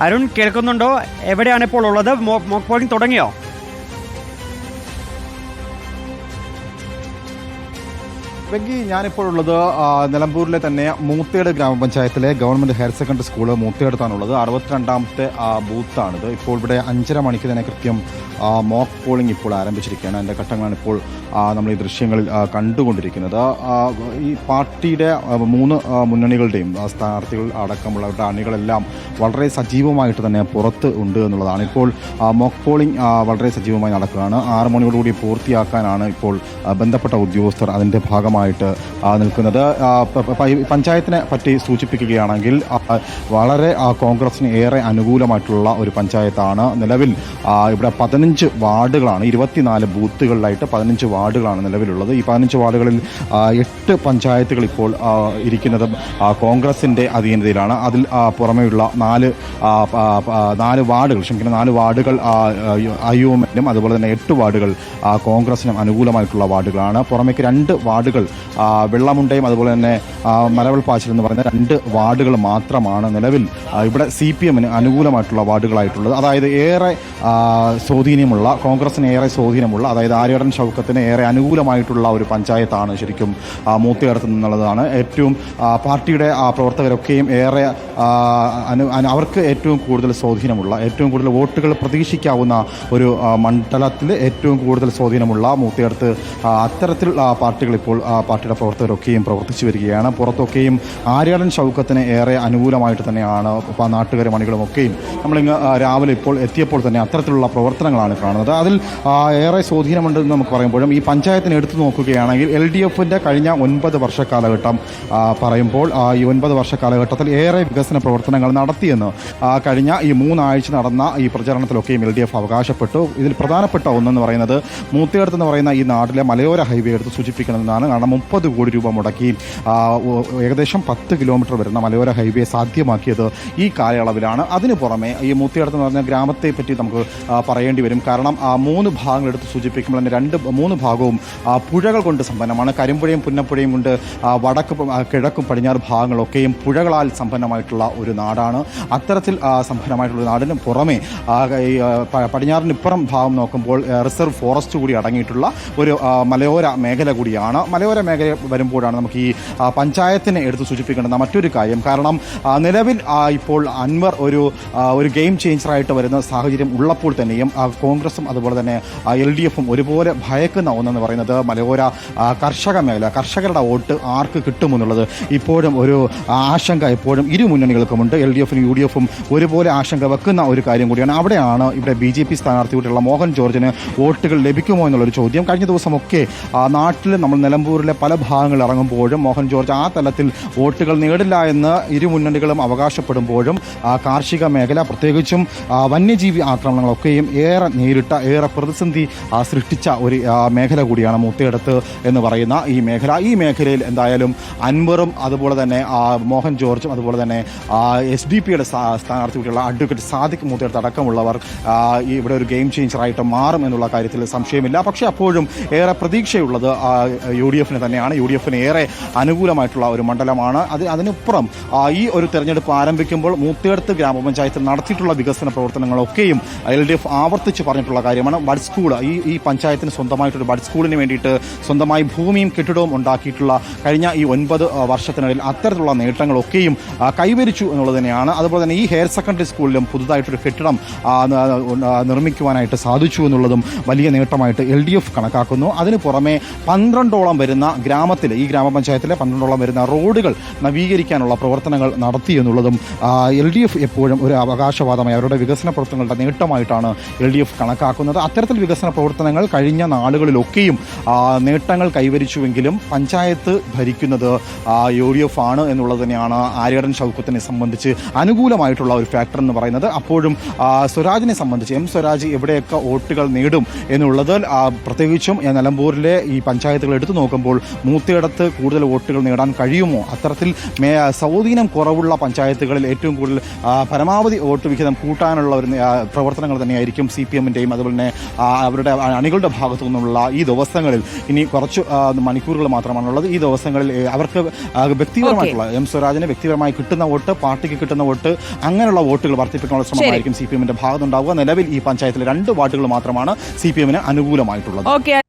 അരുൺ കേൾക്കുന്നുണ്ടോ? എവിടെയാണ് ഇപ്പോൾ ഉള്ളത്? മോക്ക് പോളിംഗ് തുടങ്ങിയോ? വെങ്കി ഞാനിപ്പോൾ ഉള്ളത് നിലമ്പൂരിലെ തന്നെ മൂത്തേട് ഗ്രാമപഞ്ചായത്തിലെ ഗവൺമെന്റ് ഹയർ സെക്കൻഡറി സ്കൂൾ മൂത്തേടത്താണുള്ളത്. അറുപത്തിരണ്ടാമത്തെ ബൂത്താണിത് ഇപ്പോൾ ഇവിടെ അഞ്ചര മണിക്ക് തന്നെ കൃത്യം മോക്ക് പോളിംഗ് ഇപ്പോൾ ആരംഭിച്ചിരിക്കുകയാണ്. അതിന്റെ ഘട്ടങ്ങളാണ് ഇപ്പോൾ നമ്മൾ ഈ ദൃശ്യങ്ങളിൽ കണ്ടുകൊണ്ടിരിക്കുന്നത്. ഈ പാർട്ടിയുടെ മൂന്ന് മുന്നണികളുടെയും സ്ഥാനാർത്ഥികൾ അടക്കമുള്ളവരുടെ അണികളെല്ലാം വളരെ സജീവമായിട്ട് തന്നെ പുറത്ത് ഉണ്ട് എന്നുള്ളതാണ്. ഇപ്പോൾ മോക്ക് പോളിംഗ് വളരെ സജീവമായി നടക്കുകയാണ്. ആറ് മണിയോടുകൂടി പൂർത്തിയാക്കാനാണ് ഇപ്പോൾ ബന്ധപ്പെട്ട ഉദ്യോഗസ്ഥർ അതിന്റെ ഭാഗമായിട്ട് ആ, നിൽക്കുന്നത്. പഞ്ചായത്തിനെ പറ്റി സൂചിപ്പിക്കുകയാണെങ്കിൽ വളരെ കോൺഗ്രസിന് ഏറെ അനുകൂലമായിട്ടുള്ള ഒരു പഞ്ചായത്താണ് നിലവിൽ. ഇവിടെ പതിനഞ്ച് വാർഡുകളാണ് ഇരുപത്തിനാല് ബൂത്തുകളിലായിട്ട് പതിനഞ്ച് വാർഡുകളാണ് നിലവിലുള്ളത്. ഈ പതിനഞ്ച് വാർഡുകളിൽ എട്ട് പഞ്ചായത്തുകൾ ഇപ്പോൾ ഇരിക്കുന്നത് കോൺഗ്രസിന്റെ അധീനതയിലാണ്. അതിൽ പുറമെയുള്ള നാല് നാല് വാർഡുകൾ ക്ഷമിക്കുന്ന നാല് വാർഡുകൾ ഐ യു അതുപോലെ തന്നെ എട്ട് വാർഡുകൾ കോൺഗ്രസിനും അനുകൂലമായിട്ടുള്ള വാർഡുകളാണ്. പുറമേക്ക് രണ്ട് വാർഡുകൾ വെള്ളമുണ്ടയും അതുപോലെ തന്നെ ആ, മലവൽ പാച്ചിൽ എന്ന് പറയുന്ന രണ്ട് വാർഡുകൾ മാത്രമാണ് നിലവിൽ ഇവിടെ സി പി എമ്മിന് അനുകൂലമായിട്ടുള്ള വാർഡുകളായിട്ടുള്ളത്. അതായത് ഏറെ സ്വാധീനമുള്ള കോൺഗ്രസിന് ഏറെ സ്വാധീനമുള്ള അതായത് ആര്യടൻ ഷൗക്കത്തിന് ഏറെ അനുകൂലമായിട്ടുള്ള ഒരു പഞ്ചായത്താണ് ശരിക്കും ആ, മൂത്തേടത്ത് നിന്നുള്ളതാണ്. ഏറ്റവും പാർട്ടിയുടെ പ്രവർത്തകരൊക്കെയും ഏറെ അനു അവർക്ക് ഏറ്റവും കൂടുതൽ സ്വാധീനമുള്ള ഏറ്റവും കൂടുതൽ വോട്ടുകൾ പ്രതീക്ഷിക്കാവുന്ന ഒരു മണ്ഡലത്തിൽ ഏറ്റവും കൂടുതൽ സ്വാധീനമുള്ള അത്തരത്തിലുള്ള അത്തരത്തിൽ പാർട്ടികൾ ഇപ്പോൾ പാർട്ടിയുടെ പ്രവർത്തകരൊക്കെയും പ്രവർത്തിച്ചു വരികയാണ്. പുറത്തൊക്കെയും ആര്യാടൻ ഷൗക്കത്തിന് ഏറെ അനുകൂലമായിട്ട് തന്നെയാണ് നാട്ടുകാരും അണികളും ഒക്കെയും നമ്മളിങ്ങ് രാവിലെ ഇപ്പോൾ എത്തിയപ്പോൾ തന്നെ അത്തരത്തിലുള്ള പ്രവർത്തനങ്ങളാണ് കാണുന്നത്. അതിൽ ഏറെ സ്വാധീനമുണ്ടെന്ന് നമുക്ക് പറയുമ്പോഴും ഈ പഞ്ചായത്തിനെ എടുത്തു നോക്കുകയാണെങ്കിൽ എൽ ഡി എഫിന്റെ കഴിഞ്ഞ ഒൻപത് വർഷ കാലഘട്ടം പറയുമ്പോൾ ഈ ഒൻപത് വർഷ കാലഘട്ടത്തിൽ ഏറെ വികസന പ്രവർത്തനങ്ങൾ നടത്തിയെന്ന് കഴിഞ്ഞ ഈ മൂന്നാഴ്ച നടന്ന ഈ പ്രചരണത്തിലൊക്കെയും എൽ ഡി എഫ് അവകാശപ്പെട്ടു. ഇതിൽ പ്രധാനപ്പെട്ട ഒന്നെന്ന് പറയുന്നത് മൂത്തേടത്ത് എന്ന് പറയുന്ന ഈ നാട്ടിലെ മലയോര ഹൈവേ എടുത്ത് സൂചിപ്പിക്കണമെന്നാണ്. കാരണം മുപ്പത് കോടി രൂപ മുടക്കി ഏകദേശം പത്ത് കിലോമീറ്റർ വരുന്ന മലയോര ഹൈവേ സാധ്യമാക്കിയത് ഈ കാലയളവിലാണ്. അതിന് പുറമെ ഈ മൂത്തിയടത്ത് എന്ന് പറഞ്ഞ ഗ്രാമത്തെ പറ്റി നമുക്ക് പറയേണ്ടി വരും. കാരണം ആ മൂന്ന് ഭാഗങ്ങൾ എടുത്ത് സൂചിപ്പിക്കുമ്പോൾ തന്നെ രണ്ട് മൂന്ന് ഭാഗവും പുഴകൾ കൊണ്ട് സമ്പന്നമാണ്. കരിമ്പുഴയും പുന്നപ്പുഴയും കൊണ്ട് വടക്ക് കിഴക്കും പടിഞ്ഞാറ് ഭാഗങ്ങളൊക്കെയും പുഴകളാൽ സമ്പന്നമായിട്ടുള്ള ഒരു നാടാണ്. അത്തരത്തിൽ സമ്പന്നമായിട്ടുള്ള നാടിന് പുറമെ പടിഞ്ഞാറിനിപ്പുറം ഭാഗം നോക്കുമ്പോൾ റിസർവ് ഫോറസ്റ്റ് കൂടി അടങ്ങിയിട്ടുള്ള ഒരു മലയോര മേഖല കൂടിയാണ്. മലയോര മേഖല വരുമ്പോഴാണ് നമുക്ക് ഈ പഞ്ചായത്തിനെ എടുത്ത് സൂചിപ്പിക്കേണ്ടുന്ന മറ്റൊരു കാര്യം കാരണം നിലവിൽ ഇപ്പോൾ അൻവർ ഒരു ഒരു ഗെയിം ചേഞ്ചറായിട്ട് വരുന്ന സാഹചര്യം ഉള്ളപ്പോൾ തന്നെയും കോൺഗ്രസും അതുപോലെ തന്നെ എൽ ഡി എഫും ഒരുപോലെ ഭയക്കുന്ന ഒന്നെന്ന് പറയുന്നത് മലയോര കർഷക മേഖല കർഷകരുടെ വോട്ട് ആർക്ക് കിട്ടുമെന്നുള്ളത് ഇപ്പോഴും ഒരു ആശങ്ക എപ്പോഴും ഇരു മുന്നണികൾക്കുമുണ്ട്. എൽ ഡി എഫും യു ഡി എഫും ഒരുപോലെ ആശങ്ക വെക്കുന്ന ഒരു കാര്യം കൂടിയാണ്. അവിടെയാണ് ഇവിടെ ബി ജെ പി സ്ഥാനാർത്ഥിയോടുള്ള മോഹൻ ജോർജിന് വോട്ടുകൾ ലഭിക്കുമോ എന്നുള്ളൊരു ചോദ്യം. കഴിഞ്ഞ ദിവസമൊക്കെ നാട്ടിൽ നമ്മൾ നിലമ്പൂരിലെ പല ഭാഗങ്ങളിൽ ഇറങ്ങുമ്പോഴും മോഹൻ ജോർജ് ആ തലത്തിൽ വോട്ടുകൾ നേടില്ല എന്ന് ഇരു മുന്നണികളും അവകാശപ്പെടുമ്പോഴും കാർഷിക മേഖല പ്രത്യേകിച്ചും വന്യജീവി ആക്രമണങ്ങളൊക്കെയും ഏറെ നേരിട്ട ഏറെ പ്രതിസന്ധി സൃഷ്ടിച്ച ഒരു മേഖല കൂടിയാണ് മൂത്തയിടത്ത് എന്ന് പറയുന്ന ഈ മേഖല. ഈ മേഖലയിൽ എന്തായാലും അൻവറും അതുപോലെ തന്നെ മോഹൻ ജോർജും അതുപോലെ തന്നെ എസ് ഡി പിയുടെ സ്ഥാനാർത്ഥി കൂടിയുള്ള അഡ്വക്കേറ്റ് സാദിഖ് മൂത്തയിടത്ത് അടക്കമുള്ളവർ ഇവിടെ ഒരു ഗെയിം ചേഞ്ചറായിട്ട് മാറും എന്നുള്ള കാര്യത്തിൽ സംശയമില്ല. പക്ഷേ അപ്പോഴും ഏറെ പ്രതീക്ഷയുള്ളത് യു ഡി തന്നെയാണ് യു ഡി എഫിന് ഏറെ അനുകൂലമായിട്ടുള്ള ഒരു മണ്ഡലമാണ്. അത് അതിനപ്പുറം ഈ ഒരു തെരഞ്ഞെടുപ്പ് ആരംഭിക്കുമ്പോൾ മൂത്തേടത്ത് ഗ്രാമപഞ്ചായത്തിൽ നടത്തിയിട്ടുള്ള വികസന പ്രവർത്തനങ്ങളൊക്കെയും എൽ ഡി എഫ് ആവർത്തിച്ച് പറഞ്ഞിട്ടുള്ള കാര്യമാണ്. ബഡ് സ്കൂൾ ഈ ഈ പഞ്ചായത്തിന് സ്വന്തമായിട്ടൊരു ബഡ് സ്കൂളിന് വേണ്ടിയിട്ട് സ്വന്തമായി ഭൂമിയും കെട്ടിടവും ഉണ്ടാക്കിയിട്ടുള്ള കഴിഞ്ഞ ഈ ഒൻപത് വർഷത്തിനിടയിൽ അത്തരത്തിലുള്ള നേട്ടങ്ങളൊക്കെയും കൈവരിച്ചു എന്നുള്ളത് തന്നെയാണ്. അതുപോലെ തന്നെ ഈ ഹയർ സെക്കൻഡറി സ്കൂളിലും പുതുതായിട്ടൊരു കെട്ടിടം നിർമ്മിക്കുവാനായിട്ട് സാധിച്ചു എന്നുള്ളതും വലിയ നേട്ടമായിട്ട് എൽ ഡി എഫ് കണക്കാക്കുന്നു. അതിന് പുറമെ പന്ത്രണ്ടോളം വരുന്ന ഗ്രാമത്തിലെ ഈ ഗ്രാമപഞ്ചായത്തിലെ പന്ത്രണ്ടോളം വരുന്ന റോഡുകൾ നവീകരിക്കാനുള്ള പ്രവർത്തനങ്ങൾ നടത്തി എന്നുള്ളതും എൽ ഡി എഫ് എപ്പോഴും ഒരു അവകാശവാദമായി അവരുടെ വികസന പ്രവർത്തനങ്ങളുടെ നേട്ടമായിട്ടാണ് എൽ ഡി എഫ് കണക്കാക്കുന്നത്. അത്തരത്തിൽ വികസന പ്രവർത്തനങ്ങൾ കഴിഞ്ഞ നാളുകളിലൊക്കെയും നേട്ടങ്ങൾ കൈവരിച്ചുവെങ്കിലും പഞ്ചായത്ത് ഭരിക്കുന്നത് യു ഡി എഫ് ആണ് എന്നുള്ളത് തന്നെയാണ് ആര്യടൻ ഷൗക്കത്തിനെ സംബന്ധിച്ച് അനുകൂലമായിട്ടുള്ള ഒരു ഫാക്ടർ എന്ന് പറയുന്നത്. അപ്പോഴും സ്വരാജിനെ സംബന്ധിച്ച് എം സ്വരാജ് എവിടെയൊക്കെ വോട്ടുകൾ നേടും എന്നുള്ളത് പ്രത്യേകിച്ചും നിലമ്പൂരിലെ ഈ പഞ്ചായത്തുകൾ എടുത്തു നോക്കുമ്പോൾ മൂത്തയിടത്ത് കൂടുതൽ വോട്ടുകൾ നേടാൻ കഴിയുമോ? അത്തരത്തിൽ മേ സ്വാധീനം കുറവുള്ള പഞ്ചായത്തുകളിൽ ഏറ്റവും കൂടുതൽ പരമാവധി വോട്ട് വിഹിതം കൂട്ടാനുള്ള ഒരു പ്രവർത്തനങ്ങൾ തന്നെയായിരിക്കും സി പി എമ്മിന്റെയും അതുപോലെ തന്നെ അവരുടെ അണികളുടെ ഭാഗത്തു നിന്നുള്ള ഈ ദിവസങ്ങളിൽ. ഇനി കുറച്ച് മണിക്കൂറുകൾ മാത്രമാണുള്ളത് ഈ ദിവസങ്ങളിൽ അവർക്ക് വ്യക്തിപരമായിട്ടുള്ള എം സ്വരാജിന് വ്യക്തിപരമായി കിട്ടുന്ന വോട്ട് പാർട്ടിക്ക് കിട്ടുന്ന വോട്ട് അങ്ങനെയുള്ള വോട്ടുകൾ വർദ്ധിപ്പിക്കാനുള്ള ശ്രമമായിരിക്കും സി പി എമ്മിന്റെ ഭാഗത്തുണ്ടാവുക. നിലവിൽ ഈ പഞ്ചായത്തിലെ രണ്ട് വാർഡുകൾ മാത്രമാണ് സി പി എമ്മിന് അനുകൂലമായിട്ടുള്ളത്